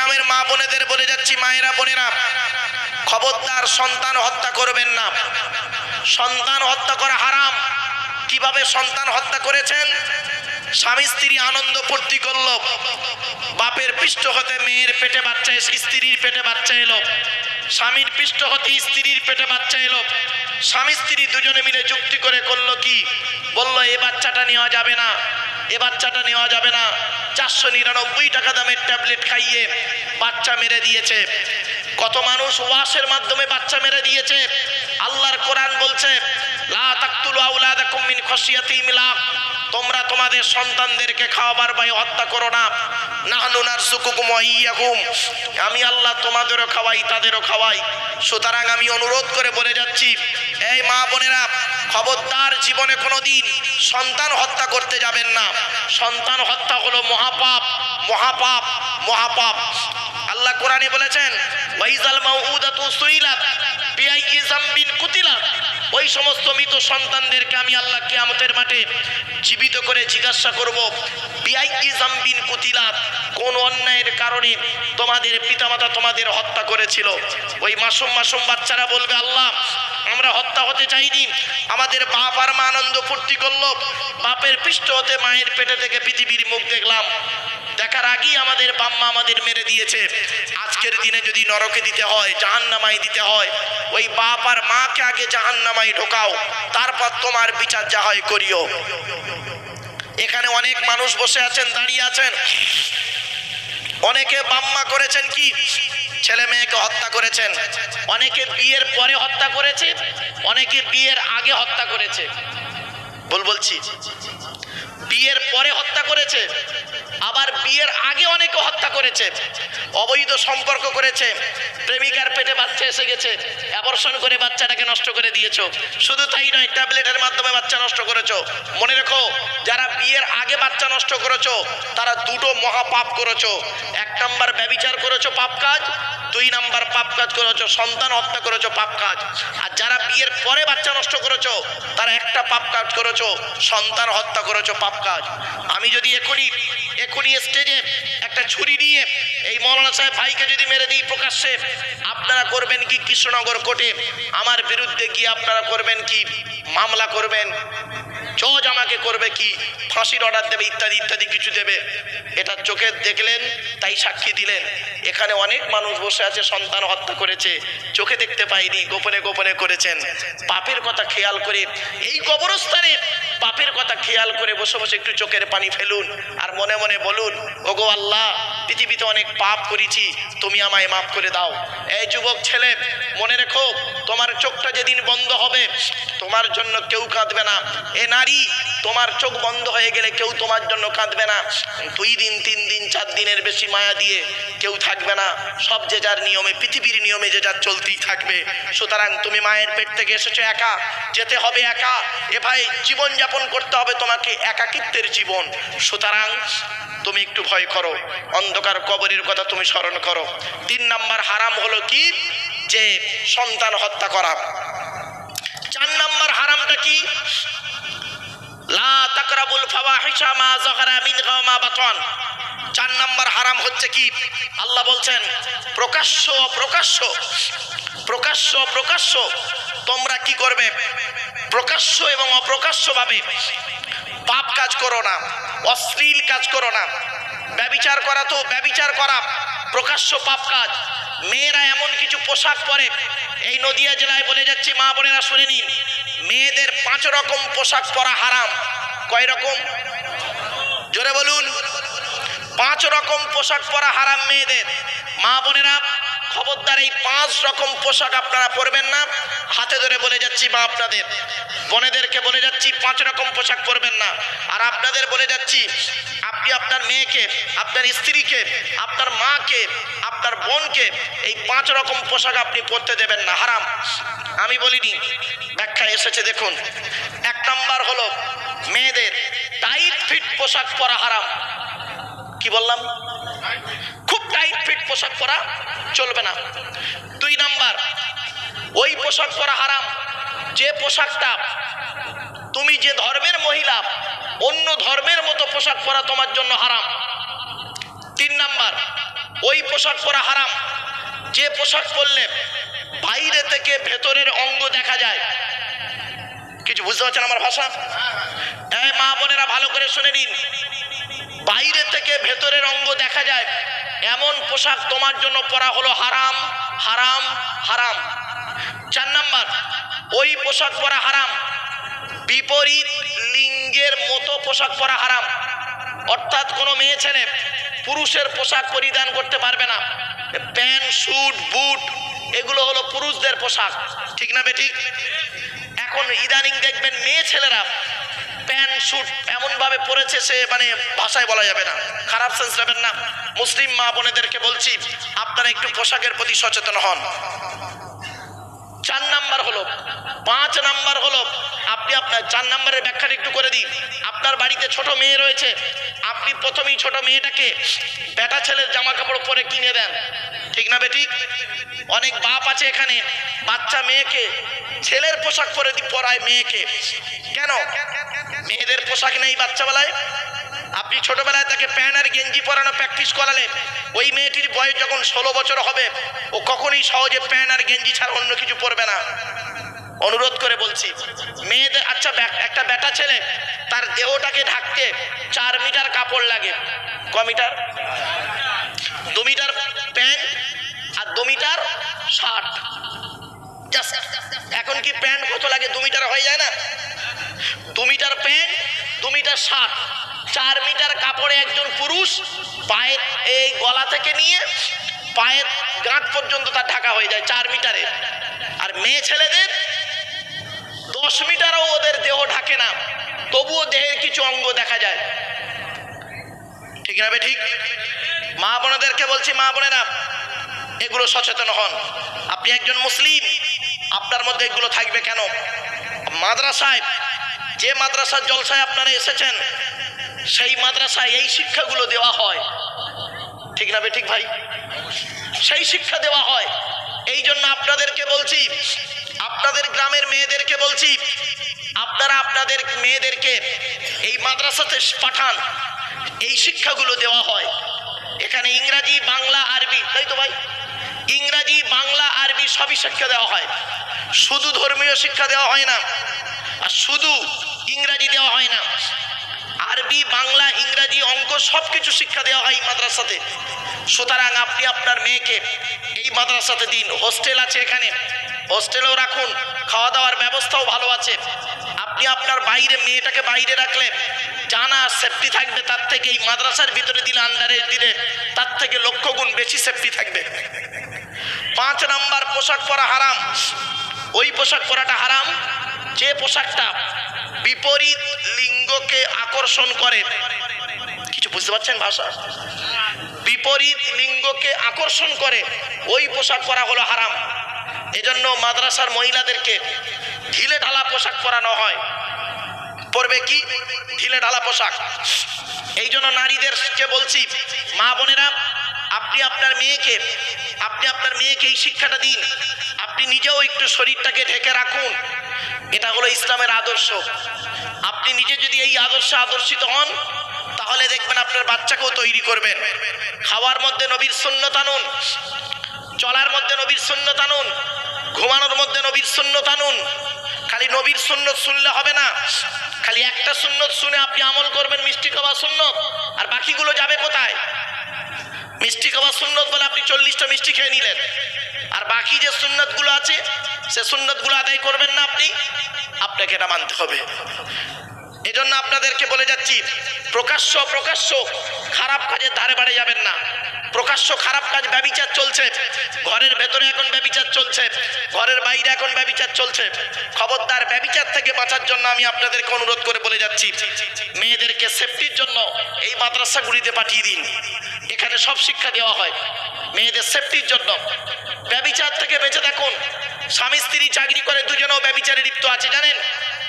গ্রামের মা বোনেদের বলে যাচ্ছি, মায়েরা বোনেরা, খবরদার সন্তান হত্যা করবেন না। সন্তান হত্যা করা হারাম। কীভাবে সন্তান হত্যা করেছেন? স্বামী স্ত্রী আনন্দ ফুর্তি করল। বাপের পৃষ্ঠ হতে মেয়ের পেটে বাচ্চা স্ত্রীর পেটে বাচ্চা এলো। স্বামীর পৃষ্ঠ হতে স্ত্রীর পেটে বাচ্চা এলো। স্বামী স্ত্রী দুজনে মিলে যুক্তি করে করল কি? বলল, এ বাচ্চাটা নেওয়া যাবে না। এ বাচ্চাটা নেওয়া যাবে না। চারশো নিরানব্বই টাকা দামের ট্যাবলেট খাইয়ে বাচ্চা মেরে দিয়েছে। কত মানুষ ওয়াশের মাধ্যমে বাচ্চা মেরে দিয়েছে। আল্লাহর কোরআন বলছে ইমলাক তোমরা তোমাদের সন্তানদেরকে খাওয়াবার ভয়ে হত্যা করো না। আমি আল্লাহ তোমাদেরও খাওয়াই, তাদেরও খাওয়াই। সুতরাং আমি অনুরোধ করে বলে যাচ্ছি, এই মা বোনেরা, খবরদার জীবনে কোনোদিন সন্তান হত্যা করতে যাবেন না। সন্তান হত্যা হলো মহাপাপ মহাপাপ মহাপাপ। আল্লাহ কোরআনে বলেছেন, ওয়াইজাল মাউউদাতু সুইলাত বিআইকি জামবিন কুতিলাত ওই সমস্ত মৃত সন্তানদেরকে আমি আল্লাহ কিয়ামতের মাঠে জীবিত করে জিজ্ঞাসা করব। বিআইয়ি কুতিলাত কোন অন্যায়ের কারণে তোমাদের পিতামাতা তোমাদের হত্যা করেছিল? ওই মাসুম মাসুম বাচ্চারা বলবে, আল্লাহ, আমরা হত্যা হতে চাইনি। আমাদের বাপ আর মা আনন্দ ফুর্তি করল। বাপের পৃষ্ঠ হতে মায়ের পেটে থেকে পৃথিবীর মুখ দেখলাম। দেখার আগেই আমাদের বাম্মা আমাদের মেরে দিয়েছে। আজকের দিনে যদি নরকে দিতে হয় জাহান্নামাই দিতে হয়, ওই বাপ আর মাকে আগে জাহান্নামাই ঢোকাও। তারপর তোমার বিচার যা হয় করিও। এখানে অনেক মানুষ বসে আছেন, দাঁড়িয়ে আছেন। অনেকে বাম্মা করেছেন কি? ছেলে মেয়েকে হত্যা করেছেন। অনেকে বিয়ের পরে হত্যা করেছে, অনেকে বিয়ের আগে হত্যা করেছে। বল বলছি। বিয়ের পরে হত্যা করেছে আবার বিয়ের আগে অনেকে হত্যা করেছে, অবৈধ সম্পর্ক করেছে, প্রেমিকার পেটে বাচ্চা এসে গেছে অ্যাবর্ষণ করে বাচ্চাটাকে নষ্ট করে দিয়েছ। শুধু তাই নয়, ট্যাবলেটের মাধ্যমে বাচ্চা নষ্ট করেছ। মনে রেখো, যারা বিয়ের আগে বাচ্চা নষ্ট করেছ, তারা দুটো মহাপাপ করেছ। এক নাম্বার ব্যবিচার করেছ পাপ কাজ দুই নাম্বার পাপ কাজ করেছ, সন্তান হত্যা করেছ, পাপ কাজ। আর যারা বিয়ের পরে বাচ্চা নষ্ট করেছ, তারা একটা পাপ কাজ করেছ, সন্তান হত্যা করেছ, পাপ কাজ। আমি যদি এখনই এখনই স্টেজে একটা ছুরি নিয়ে এই মৌলানা সাহেব ভাইকে যদি মেরে দিই প্রকাশ্যে, আপনারা করবেন কি কৃষ্ণনগর কোর্টে? আমার বিরুদ্ধে গিয়ে আপনারা করবেন কি? মামলা করবেন? জজ আমাকে করবে কি? ফাঁসির অর্ডার দেবে, ইত্যাদি ইত্যাদি কিছু দেবে। এটা চোখে দেখলেন, তাই সাক্ষী দিলেন। এখানে অনেক মানুষ বসে আছে, সন্তান হত্যা করেছে। চোখে দেখতে পাইনি, গোপনে গোপনে করেছেন। পাপের কথা খেয়াল করে এই কবরস্থানে পাপের কথা খেয়াল করে বসে বসে একটু চোখের পানি ফেলুন আর মনে মনে বলুন, ওগো আল্লাহ, পৃথিবীতে অনেক পাপ করেছি, তুমি আমায় মাফ করে দাও। এই যুবক ছেলে, মনে রেখো, তোমার চোখটা যেদিন বন্ধ হবে, তোমার জন্য কেউ কাঁদবে না। এ নারী, তোমার চোখ বন্ধ হয়ে গেলে কেউ তোমার জন্য কাঁদবে না। দুই দিন, তিন দিন, চার দিনের বেশি মায়া দিয়ে কেউ থাকবে না। সব যে যার নিয়মে, পৃথিবীর নিয়মে যে যার চলতেই থাকবে। সুতরাং তুমি মায়ের পেট থেকে এসেছ একা, যেতে হবে একা। এ ভাই জীবন যাপন করতে হবে তোমাকে একাকিত্বের জীবন। সুতরাং তুমি একটু ভয় করো। অন্ধকার কবরের কথা তুমি স্মরণ করো। তিন নাম্বার হারাম হলো কি? যে সন্তান হত্যা করা। চার নাম্বার হারামটা কি? লা তাকরাবুল ফাওয়াহিশা মা যাহারা মিনহা মা বাতান। চার নাম্বার হারাম হচ্ছে কি? আল্লাহ বলছেন, প্রকাশ্য প্রকাশ্য প্রকাশ্য প্রকাশ্য তোমরা কি করবে? প্রকাশ্য এবং অপ্রকাশ্যভাবে। পাপ কাজ করো না, অশ্লীল কাজ করো না। ব্যবিচার করা তো ব্যবিচার করা, প্রকাশ্য পাপ কাজ। মেয়েরা এমন কিছু পোশাক পরে, এই নদিয়া জেলায় বলে যাচ্ছি, মা বোনেরা শুনে নিন, মেয়েদের পাঁচ রকম পোশাক পরা হারাম। কয় রকম? জোরে বলুন। পাঁচ রকম পোশাক পরা হারাম মেয়েদের। মা বোনেরা খবরদার এই পাঁচ রকম পোশাক আপনারা পরবেন না। হাতে ধরে বলে যাচ্ছি বা আপনাদের। বোনেদেরকে বলে যাচ্ছি পাঁচ রকম পোশাক পরবেন না। আর আপনাদের বলে যাচ্ছি, আপনি আপনার মেয়েকে, আপনার স্ত্রীকে, আপনার মাকে, আপনার বোনকে এই পাঁচ রকম পোশাক আপনি পরতে দেবেন না। হারাম। আমি বলিনি, ব্যাখ্যা এসেছে দেখুন। এক নাম্বার হলো মেয়েদের টাইট ফিট পোশাক পরা হারাম। কি বললাম? খুব টাইট ফিট পোশাক পরা চলবে না। দুই নাম্বার, ওই পোশাক পরা হারাম। যে পোশাকটা তুমি যে ধর্মের মহিলা, অন্য ধর্মের মতো পোশাক পরা তোমার জন্য হারাম। তিন নাম্বার, ওই পোশাক পরা হারাম। যে পোশাক পরলে বাইরে থেকে ভেতরের অঙ্গ দেখা যায়। কিছু বুঝতে পারছেন আমার ভাষা? হ্যাঁ মা বোনেরা ভালো করে শুনে নিন। বাইরে থেকে ভেতরের অঙ্গ দেখা যায়। এমন পোশাক তোমার জন্য পরা হলো হারাম হারাম হারাম। চার নাম্বার, ওই পোশাক পরা হারাম। বিপরীত লিঙ্গের মতো পোশাক পরা হারাম। অর্থাৎ কোনো মেয়ে ছেলে পুরুষের পোশাক পরিধান করতে পারবে না। প্যান্ট স্যুট বুট, এগুলো হলো পুরুষদের পোশাক। ঠিক না বেঠিক এখন ইদানিং দেখবেন মেয়ে ছেলেরা প্যান্ট স্যুট এমনভাবে পরেছে সে মানে ভাষায় বলা যাবে না। খারাপ সেন্স নেবেন না। মুসলিম মা বোনেদেরকে বলছি, আপনারা একটু পোশাকের প্রতি সচেতন হন। চার নাম্বার হলো, পাঁচ নাম্বার হলো, আপনি আপনার চার নাম্বারের ব্যাখ্যাটা একটু করে দিন। আপনার বাড়িতে ছোট মেয়ে রয়েছে, আপনি প্রথমেই ছোট মেয়েটাকে বেটা ছেলের জামা কাপড় পরে কিনে দেন। ঠিক না বেটি? অনেক বাপ আছে এখানে, বাচ্চা মেয়েকে, ছেলের পোশাক পরে দি পরায় মেয়েকে। কেন? মেয়েদের পোশাক নেই বাচ্চাবেলায়। আপনি ছোটবেলায় তাকে প্যান্ট আর গেঞ্জি পরানো প্র্যাকটিস করালে ওই মেয়েটির বয়স যখন ষোলো বছর হবে, ও কখনোই সহজে প্যান্ট আর গেঞ্জি ছাড়া অন্য কিছু পরবে না। অনুরোধ করে বলছি, মেয়েদের আচ্ছা একটা বেটা ছেলে, তার দেহটাকে ঢাকতে চার মিটার কাপড় লাগে। ক মিটার? দু মিটার প্যান্ট আর দু মিটার শার্ট। এখন কি প্যান্ট কত লাগে? দু মিটার হয়ে যায় না? দু মিটার প্যান্ট, দু মিটার শার্ট, চার মিটার কাপড়ে একজন পুরুষ পায়ের এই গলা থেকে নিয়ে পায়ের গাঁট পর্যন্ত তার ঢাকা হয়ে যায় চার মিটারে। আর মেয়ে ছেলেদের দশ মিটারও ওদের দেহ ঢাকে না, তবুও দেহের কিছু অঙ্গ দেখা যায়। ঠিক না ঠিক? মা বোনেদেরকে বলছি, মা বোনেরা, এগুলো সচেতন হন। আপনি একজন মুসলিম, আপনার মধ্যে এগুলো থাকবে কেন? মাদ্রাসায় যে মাদ্রাসার জলসায় আপনারা এসেছেন, সেই মাদ্রাসায় এই শিক্ষাগুলো দেওয়া হয়। ঠিক না ঠিক ভাই? সেই শিক্ষা দেওয়া হয়। এই জন্য আপনাদেরকে বলছি, আপনাদের গ্রামের মেয়েদেরকে বলছি, আপনারা আপনাদের মেয়েদেরকে এই মাদ্রাসাতে পাঠান, এই শিক্ষাগুলো দেওয়া হয়। এখানে ইংরাজি, বাংলা, আরবি, তাই তো ভাই? ইংরাজি, বাংলা, আরবি সবই শিক্ষা দেওয়া হয়। শুধু ধর্মীয় শিক্ষা দেওয়া হয় না, আর শুধু ইংরাজি দেওয়া হয় না। আরবি, বাংলা, ইংরাজি, অঙ্ক সব কিছু শিক্ষা দেওয়া হয় এই মাদ্রাসাতে। সুতরাং আপনি আপনার মেয়েকে এই মাদ্রাসাতে দিন। হোস্টেল আছে এখানে। হোস্টেলেও রাখুন। খাওয়া দাওয়ার ব্যবস্থাও ভালো আছে। আপনি আপনার বাইরে, মেয়েটাকে বাইরে রাখলে জানা সেফটি থাকবে, তার থেকে এই মাদ্রাসার ভিতরে দিলে আন্ডারে দিলে তার থেকে লক্ষ গুণ বেশি সেফটি থাকবে। পাঁচ নাম্বার পোশাক পরা হারাম। ওই পোশাক পরাটা হারাম। যে পোশাকটা বিপরীত লিঙ্গকে আকর্ষণ করে। কিছু বুঝতে পারছেন ভাষা? বিপরীত লিঙ্গকে আকর্ষণ করে। ওই পোশাক পরা হলো হারাম। এজন্য মাদ্রাসার মহিলাদেরকে ঢিলে ঢালা পোশাক পরানো হয়। পরবে কি? ঢিলে ঢালা পোশাক। এই জন্য নারীদেরকে বলছি, মা বোনেরা, আপনি আপনার মেয়েকে, আপনি আপনার মেয়েকে এই শিক্ষাটা দিন। আপনি নিজেও একটু শরীরটাকে ঢেকে রাখুন। এটা হলো ইসলামের আদর্শ। আপনি নিজে যদি এই আদর্শে আদর্শিত হন, তাহলে দেখবেন আপনার বাচ্চাকেও তৈরি করবেন। খাওয়ার মধ্যে নবীর সুন্নত আনুন, চলার মধ্যে নবীর সুন্নত আনুন, ঘুমানোর মধ্যে নবীর সুন্নত আনুন। খালি নবীর সুন্নত শুনলে হবে না। খালি একটা সুন্নত শুনে আপনি আমল করবেন মিষ্টি খাওয়া সুন্নত, আর বাকিগুলো যাবে কোথায়? মিষ্টি খাওয়া সুন্নত বলে আপনি চল্লিশটা মিষ্টি খেয়ে নিলেন। আর বাকি যে সুন্নতগুলো আছে সে সুন্নতগুলো আদায় করবেন না আপনি, আপনাকে এটা মানতে হবে। এজন্য আপনাদেরকে বলে যাচ্ছি, প্রকাশ্য প্রকাশ্য খারাপ কাজের ধারে বাড়ে যাবেন না। প্রকাশ্য খারাপ কাজ ব্যবিচার চলছে। ঘরের ভেতরে এখন ব্যবিচার চলছে। ঘরের বাইরে এখন ব্যবিচার চলছে। খবরদার ব্যবিচার থেকে বাঁচার জন্য আমি আপনাদেরকে অনুরোধ করে বলে যাচ্ছি, মেয়েদেরকে সেফটির জন্য এই মাদ্রাসাগুলিতে পাঠিয়ে দিন। এখানে সব শিক্ষা দেওয়া হয়। মেয়েদের সেফটির জন্য। ব্যবিচার থেকে বেঁচে থাকুন। স্বামী স্ত্রী চাকরি করে, দুজনেও ব্যবিচারে লিপ্ত আছে, জানেন?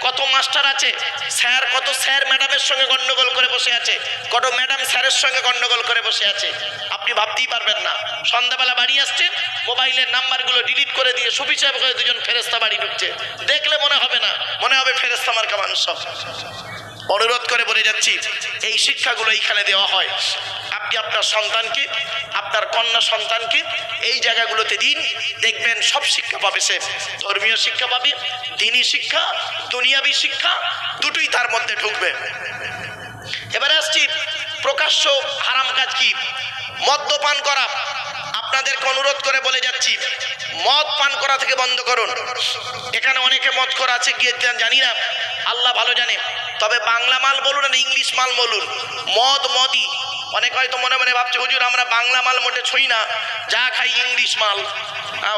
কত মাস্টার আছে? স্যার, কত স্যার ম্যাডামের সঙ্গে গন্ডগোল করে বসে আছে। কত ম্যাডাম স্যারের সঙ্গে গন্ডগোল করে বসে আছে। আপনি ভাবতেই পারবেন না। সন্ধ্যাবেলা বাড়ি আসছে, মোবাইলের নাম্বারগুলো ডিলিট করে দিয়ে সাহেব করে দুজন ফেরেস্তা বাড়ি ঢুকছে। দেখলে মনে হবে না, মনে হবে ফেরেস্তা মার্কা মানুষ সব অনুরোধ করে বলে যাচ্ছি, এই শিক্ষাগুলো এইখানে দেওয়া হয়। আপনি আপনি আপনার সন্তানকে, আপনার কন্যা সন্তানকে এই জায়গাগুলোতে দিন, দেখবেন সব শিক্ষা পাবে সে। ধর্মীয় শিক্ষা পাবে, দিনী শিক্ষা, দুনিয়াবী শিক্ষা, দুটোই তার মধ্যে ঢুকবে। এবারে আসছি, প্রকাশ্য হারাম কাজ কি? মদ্যপান করা। আপনাদেরকে অনুরোধ করে বলে যাচ্ছি, মদ পান করা থেকে বন্ধ করুন। এখানে অনেকে মদ করা আছে, গিয়ে জানি না, আল্লাহ ভালো জানে। তবে বাংলা মাল বলুন আর ইংলিশ মাল বলুন। মদ মদি অনেক হয়তো মনে মনে ভাবছে, হুজুর, আমরা বাংলা মাল মোটে ছুঁই না, যা খাই ইংলিশ মাল।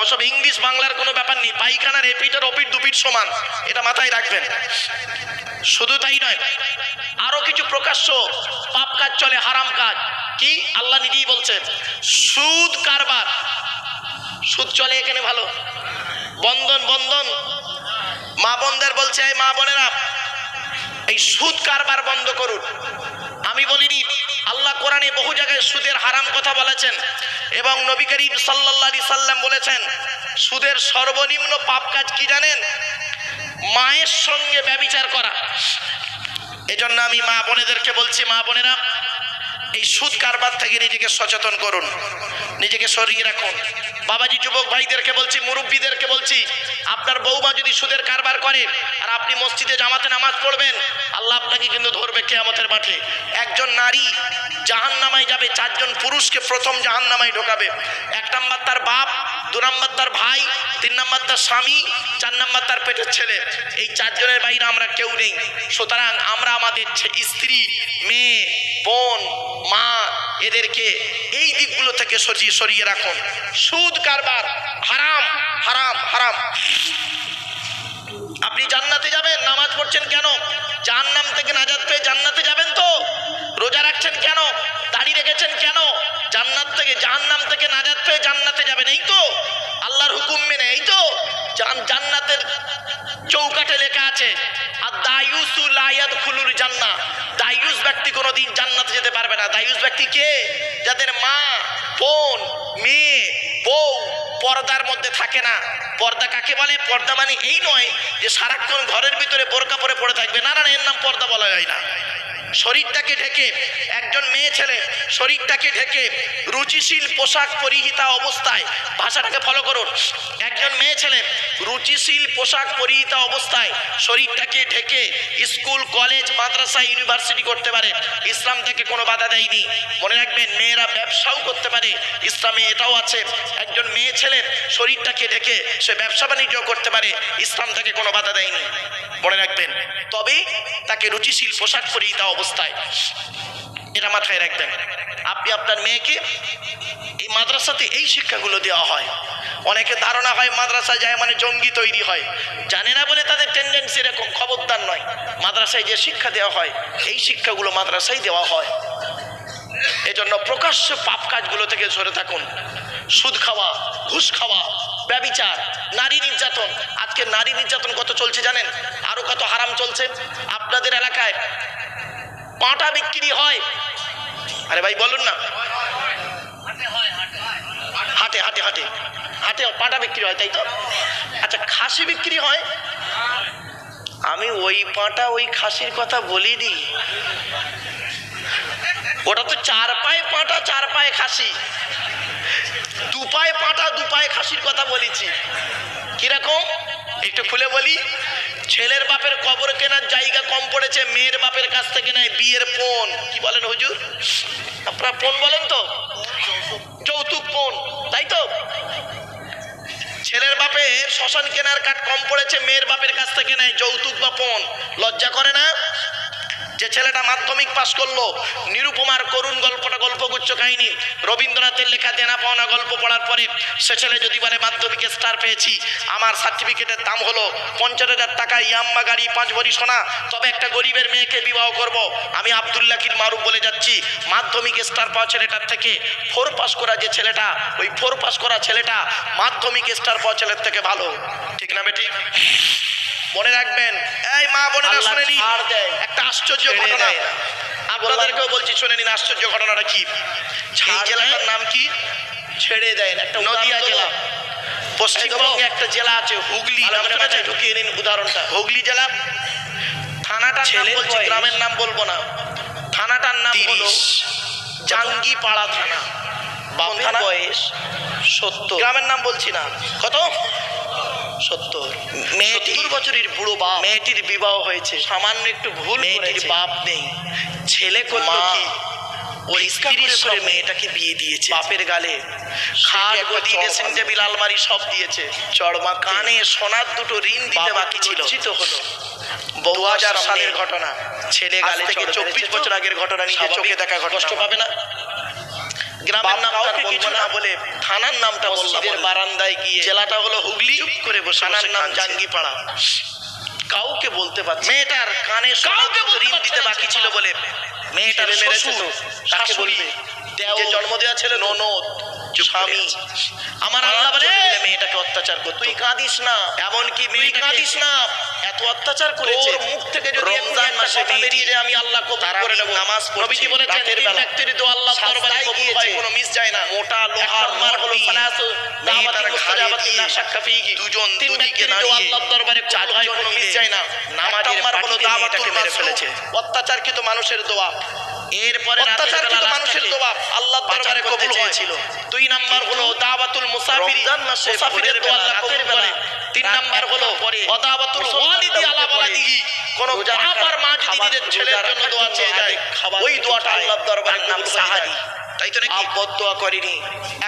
ওসব ইংলিশ বাংলার কোনো ব্যাপার নেই পাইখানার এপিট আর ওপিট দুপিট সমান, এটা মাথায় রাখবেন। শুধু তাই নয়, আরও কিছু প্রকাশ্য পাপ কাজ চলে, হারাম কাজ। কি? আল্লাহ নিজেই বলছেন সুদ কারবার। সুদ চলে এখানে ভালো। বন্ধন বন্ধন। মা বোনদের বলছে, এই মা বোনেরা, এই সুদ কারবার বন্ধ করুন। আমি বলিনি আল্লাহ কোরআনে বহু জায়গায় সুদের হারাম কথা বলেছেন এবং নবী করিম আলাইহি সাল্লাম বলেছেন, সুদের সর্বনিম্ন পাপ কাজ কি জানেন? মায়ের সঙ্গে ব্যবিচার করা। এজন্য আমি মা বোনেদেরকে বলছি, মা বোনেরা, এই সুদ কারবার থেকে নিজেকে সচেতন করুন। নিজেকে সরিয়ে রাখুন। বাবাজি, যুবক ভাইদেরকে বলছি, মুরব্বীদেরকে বলছি, আপনার বৌমা যদি সুদের কারবার করে আর আপনি মসজিদে জামাতে নামাজ পড়বেন, আল্লাহ আপনাকে কিন্তু ধরবে কেয়ামতের মাঠে। একজন নারী জাহান নামায় যাবে, চারজন পুরুষকে প্রথম জাহান নামায় ঢোকাবে। এক নাম্বার তার বাপ, দু নাম্বার তার ভাই, তিন নাম্বার তার স্বামী, চার নাম্বার তার পেটের ছেলে। এই চারজনের বাইরে আমরা কেউ নেই। সুতরাং আমরা আমাদের স্ত্রী, মেয়ে বোন, মা এদেরকে এই দিকগুলো থেকে সরিয়ে সরিয়ে রাখুন। সুদ, কারবার, হারাম হারাম হারাম। আপনি জান্নাতে যাবেন, নামাজ পড়ছেন কেন? জাহান্নাম থেকে নাজাদ পেয়ে জান্নাতে যাবেন তো? রোজা রাখছেন কেন? দাড়ি রেখেছেন কেন? জান্নাত থেকে, জাহান্নাম থেকে নাজাদ পেয়ে জান্নাতে যাবেন, এই তো? আল্লাহর হুকুম মেনে, এই তো? জান্নাতের চৌকাঠে লেখা আছে দায়ুসু লায়াদ খুলুর জান্না দায়ুস ব্যক্তি কোনোদিন জান্নাতে যেতে পারবে না। দায়ুস ব্যক্তি কে? যাদের মা বোন মেয়ে বউ পর্দার মধ্যে থাকে না। পর্দা কাকে বলে? পর্দা মানে এই নয় যে সারাক্ষণ ঘরের ভিতরে বোরকা পরে পড়ে থাকবে। না না, এর নাম পর্দা বলা যায় না। শরীরটাকে ঢেকে, একজন মেয়ে ছেলে শরীরটাকে ঢেকে রুচিশীল পোশাক পরিহিতা অবস্থায়, ভাষাটাকে ফলো করুন। একজন মেয়ে ছেলে রুচিশীল পোশাক পরিহিতা অবস্থায় শরীরটাকে ঢেকে স্কুল, কলেজ, মাদ্রাসা, ইউনিভার্সিটি করতে পারে। ইসলাম থেকে কোনো বাধা দেয়নি। মনে রাখবেন, মেয়েরা ব্যবসাও করতে পারে। ইসলামে এটাও আছে। একজন মেয়ে ছেলের শরীরটাকে ঢেকে সে ব্যবসা বাণিজ্য করতে পারে। ইসলাম থেকে কোনো বাধা দেয়নি। মনে রাখবেন। তবে তাকে রুচিশীল পোশাক পরিহিতা অবস্থায় এটা মাথায় রাখবেন। আপনি আপনার মেয়েকে এই মাদ্রাসাতে এই শিক্ষাগুলো দেওয়া হয়। অনেকে ধারণা হয় মাদ্রাসা যায় মানে জঙ্গি তৈরি হয়। জানে না বলে তাদের টেন্ডেন্সি এরকম, খবরদার নয়। মাদ্রাসায় যে শিক্ষা দেওয়া হয়, এই শিক্ষাগুলো মাদ্রাসায় দেওয়া হয়। এজন্য প্রকাশ্য পাপ কাজগুলো থেকে সরে থাকুন। সুদ খাওয়া, ঘুষ খাওয়া, ব্যবিচার, নারী নির্যাতন। আজকে নারী নির্যাতন কত চলছে জানেন? কত হারাম চলছে? আপনাদের এলাকায় পাঁটা বিক্রি হয়। আরে ভাই, বলুন না। হাটে হাটে হাটে। হাটে পাঁটা বিক্রি হয়, তাই তো? আচ্ছা খাসি বিক্রি হয়? আমি ওই পাঁটা, ওই খাসির কথা বলি বলিনি। ওটা তো চার পায়ে পাঁটা, চার পায়ে খাসি। দু পায়ে পাঁটা, দু পায়ে খাসির কথা বলেছি। কীরকম? একটু খুলে বলি, ছেলের বাপের কবর কেনার জায়গা কম পড়েছে, মেয়ের বাপের কাছ থেকে নেয় বিয়ের পণ কি বলেন হুজুর? আপনার পণ বলেন তো? যৌতুক পণ তাই তো? ছেলের বাপের শ্মশান কেনার কাঠ কম পড়েছে, মেয়ের বাপের কাছ থেকে নেয় যৌতুক বা পণ লজ্জা করে না? যে ছেলেটা মাধ্যমিক পাশ করল, নিরুপমার করুণ গল্পটা, গল্পগুচ্ছ কাহিনী, রবীন্দ্রনাথের লেখা দেনা পাওনা গল্প পড়ার পরে সে ছেলে যদি বলে, মাধ্যমিকে স্টার পেয়েছি, আমার সার্টিফিকেটের দাম হলো পঞ্চাশ হাজার টাকা ইয়াম্মা গাড়ি পাঁচ ভরি সোনা, তবে একটা গরিবের মেয়েকে বিবাহ করব। আমি আবদুল্লাকির মারুফ বলে যাচ্ছি, মাধ্যমিক স্টার পাওয়া ছেলেটার থেকে ফোর পাস করা যে ছেলেটা, ওই ফোর পাস করা ছেলেটা মাধ্যমিক স্টার পাওয়া ছেলের থেকে ভালো। ঠিক না বেটি? মনে রাখবেন এই মা বোনেরা শুনে নিন একটা আশ্চর্য ঘটনা। আপনাদেরকেও বলছি শুনে নিন আশ্চর্য ঘটনাটা কি। এই জেলাটার নাম কি? ছেড়ে দেয় একটা নদিয়া জেলা। পশ্চিমবঙ্গে একটা জেলা আছে হুগলি ঢুকিয়ে নিন উদাহরণটা। হুগলি জেলা। থানাটা বলছি গ্রামের নাম বলব না। থানাটার নাম হলো জাঙ্গিপাড়া থানা। বাপের থানা? বয়স সত্তর। গ্রামের নাম বলছি না। কত? সত্তর। সত্তর বছরের বুড়ো বাপ। মেয়েটির বিবাহ হয়েছে। সামান্য একটু ভুল মেয়েটির বাপ নেই। ছেলে মা ওই স্ত্রীর করে মেয়েটাকে বিয়ে দিয়েছে। বাপের গালে। খাট গদি ড্রেসিং টেবিল আলমারি সব দিয়েছে। চড়মা কানে সোনার দুটো ঋণ দিতে বাকি ছিল? হলো। দু হাজার সালের ঘটনা। ছেলে গালে থেকে চব্বিশ বছর আগের ঘটনা স্বাভাবিক চোখে দেখা ঘটনা। কষ্ট পাবে না? গ্রামের বাপ নাম কাউকে কাউকে কিছু না বলে থানার নামটা মসজিদের বারান্দায় গিয়ে জেলাটা হলো হুগলি করে বসে থানার নাম জাঙ্গিপাড়া। কাউকে বলতে পারছি মেয়েটার কানে কাউকে ঋণ দিতে বাকি ছিল বলে। মেয়েটার শ্বশুর কাকে বলবে? যে জন্ম দেওয়া ছেলে ননদ স্বামী আমার আল্লাহ বলে মেয়েটাকে অত্যাচার করতো তুই কাঁদিস না এমন কি মেয়েটাকে কাঁদিস না এত অত্যাচার করেছে তোর মুখ থেকে যদি রমজান মাসে বেরিয়ে যায়, আমি আল্লাহ কবুল করে নেব। নামাজ নবীজি বলেছেন, ব্যক্তির দোয়া আল্লাহর দরবারে কবুল হয়, কোনো মিস যায় না। মোটা লোহার নম্বর হলো। সালাসু শাক্কা ফীহি। দুজন তিন দুদিকে ব্যক্তির দোয়া দাঁড়িয়ে আল্লাহর দরবারে কবুল হয়, কোনো মিস যায় না। নামাজের পাটিতে মেরে ফেলেছে। অত্যাচারকৃত মানুষের দোয়া অত্যাচারকৃত মানুষের দোয়া আল্লাহর দরবারে কবুল দুই নাম্বার হলো দাওয়াতুল মুসাফির মুসাফিরের দোয়া আল্লাহ কবুল করে তিন নাম্বার হলো একটার পরে অদাওয়াতুল মুসলমানরা ওয়ালিদি আলা ওয়ালাদিহি কোন বাপ আর মা যদি নিজের ছেলের জন্য দোয়া চেয়ে যায় ওই দোয়াটা খায়। আল্লাহর নাম সাহারি। তাই তো নাকি? আব্বদ দোয়া করেনি।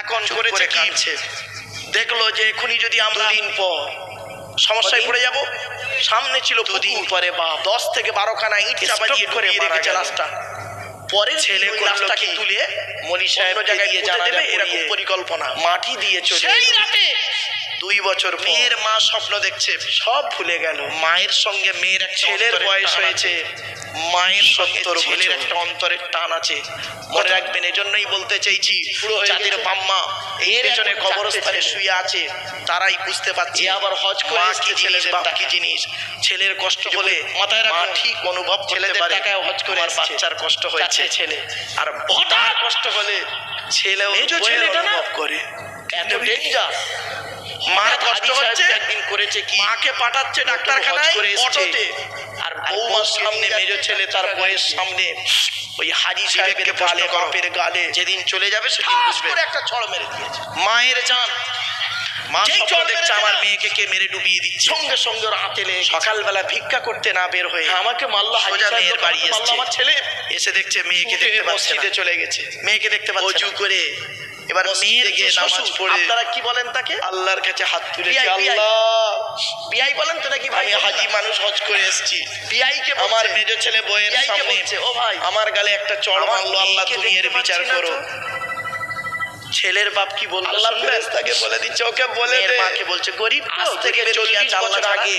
এখন করেছে কি? দেখল যে এখনই যদি আমরা দিন পর। সমস্যায়? পড়ে যাব সামনে ছিল দুদিন পরে বা দশ থেকে বারো খানা ইট চাপা দিয়ে করে রেখেছে গেল। পরে ছেলে লাশটাকে তুলে মনি জায়গায় দিয়ে জানা দেবে এরকম পরিকল্পনা। মাটি দিয়ে চলে সেই রাতে দুই বছর মেয়ের মা স্বপ্ন দেখছে সব ভুলে গেল। মায়ের সঙ্গে মেয়ের এক ছেলের বয়স হয়েছে। মায়ের সঙ্গে সত্তর ছেলের একটা অন্তরের টান আছে। মনে রাখবেন এজন্যই বলতে চাইছি বুড়ো যাদের গেছে। এর এর পেছনে কবরস্থানে শুয়ে আছে তারাই বুঝতে পারছে আবার হজ করে কি জিনিস বাপ কি জিনিস? ছেলের কষ্ট হলে মাথায় মা ঠিক অনুভব করতে পারে। টাকায় হজ করে এসছে। বাচ্চার কষ্ট হয়েছে। ছেলে। আর হঠাৎ কষ্ট হলে ছেলেও মেজো ছেলেটা না? অনুভব করে। এত ডেঞ্জার মার কষ্ট হচ্ছে? একদিন করেছে কি? মাকে পাঠাচ্ছে ডাক্তারখানায়। অটোতে। আর বৌমার সামনে মেজো ছেলে তার বইয়ের সামনে। ওই হাজি সাহেবের গালে বাপের গালে। যেদিন চলে যাবে সেদিন বুঝবে একটা ছড় মেরে দিয়েছে। মায়ের জান। মা দেখছে আমার মেয়েকে কে মেরে ডুবিয়ে দিচ্ছে। সঙ্গে সঙ্গে গেছে। সকালবেলা ভিক্ষা করতে না বের হয়ে আমাকে মাল্লা সোজা মেয়ের বাড়ি এসছে। আমার ছেলে। এসে দেখছে মেয়েকে দেখতে পাচ্ছে মসজিদে চলে গেছে। মেয়েকে দেখতে পাচ্ছে করে এবার মেয়ের গিয়ে নামাজ পড়ে আপনারা কি বলেন তাকে? আল্লাহর কাছে হাত তুলেছে। আল্লাহ। বিআই বলেন তো নাকি ভাই? হাজি মানুষ হজ করে এসেছি। বিআই কে আমার? মেজো ছেলে বইয়ের সামনে। ও ভাই। আমার গালে একটা চড় মারলো আল্লাহ তুমি এর বিচার করো। ছেলের বাপ কি বলল আল্লাহ? ফেরেশতাকে বলে দিচ্ছে ওকে বলে দে। মাকে বলছে গরিব তো, থেকে গরিবের কি চল্লিশ আছে আল্লাহ বছর আগে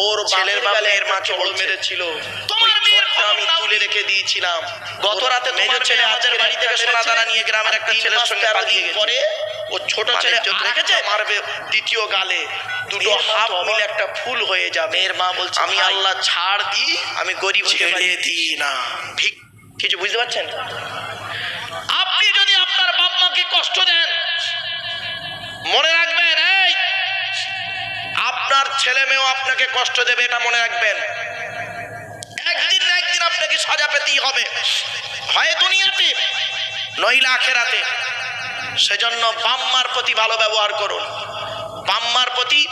ওর ছেলের বাপ একটা মাকে বলছে, মেরেছিল। তুলে রেখে দিয়েছিলাম। গত রাতে মেজো তোমার ছেলে আমাদের বাড়ি থেকে সোনা দানা নিয়ে গ্রামের একটা ছেলের সঙ্গে পালিয়ে গেছে। পরে ও ছোট মানে ছেলে রেখেছে মারবে দ্বিতীয় গালে। দুটো হাফ মিলে একটা ফুল হয়ে যাবে। মেয়ের মা বলছে, আমি আল্লাহ ছাড় দিই আমি গরিব ছেড়ে। দিই না। ঠিক কিছু বুঝতে পারছেন? আপনি যদি আপনার বাপ মাকে কষ্ট দেন মনে রাখবেন এই আপনার ছেলে মেয়েও আপনাকে কষ্ট দেবে এটা মনে রাখবেন। আপনাকে সাজা পেতেই হবে। হয় দুনিয়াতে, নইলে আখেরাতে। সেজন্য বাম্মার প্রতি ভালো ব্যবহার করুন। বাম্মার প্রতি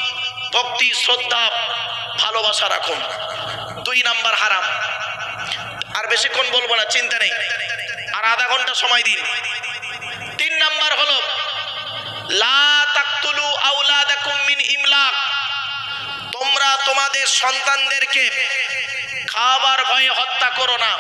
ভক্তি, শ্রদ্ধা, ভালোবাসা রাখুন। দুই নাম্বার হারাম। আর বেশিক্ষণ বলব না, চিন্তা নেই। আর আধা ঘণ্টা সময় দিন। তিন নাম্বার হলো তোমরা তোমাদের সন্তানদেরকে খাবার ভয়ে হত্যা করো না।